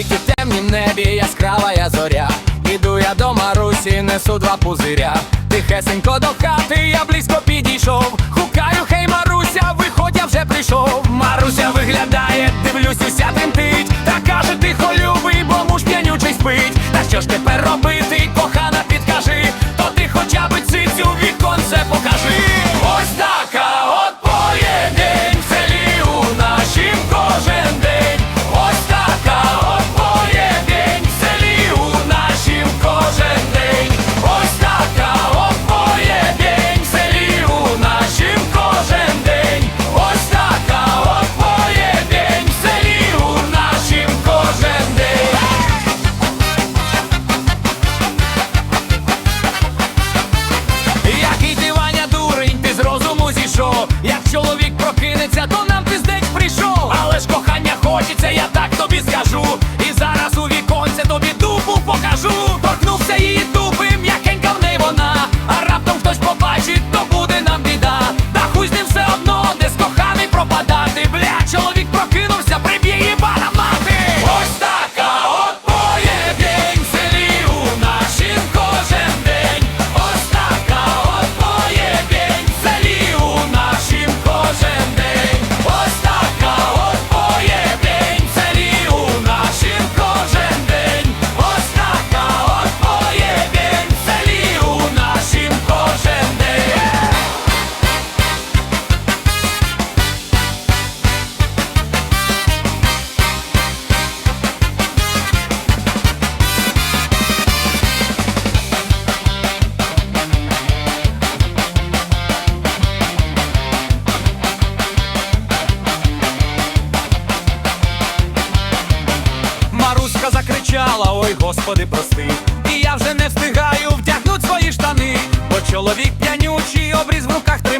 Тільки в темнім небі яскравая зоря. Іду я до Марусі, несу два пузиря. Тихесенько до хати, я близько підійшов. Хукаю, хей, Маруся, виходь, я вже прийшов. Маруся виглядає, дивлюсь, уся тим ти. пішов, як чоловік прокинеться, то нам. кричала, ой, господи, прости, і я вже не встигаю вдягнуть свої штани, бо чоловік п'янючий обріз в руках тримає.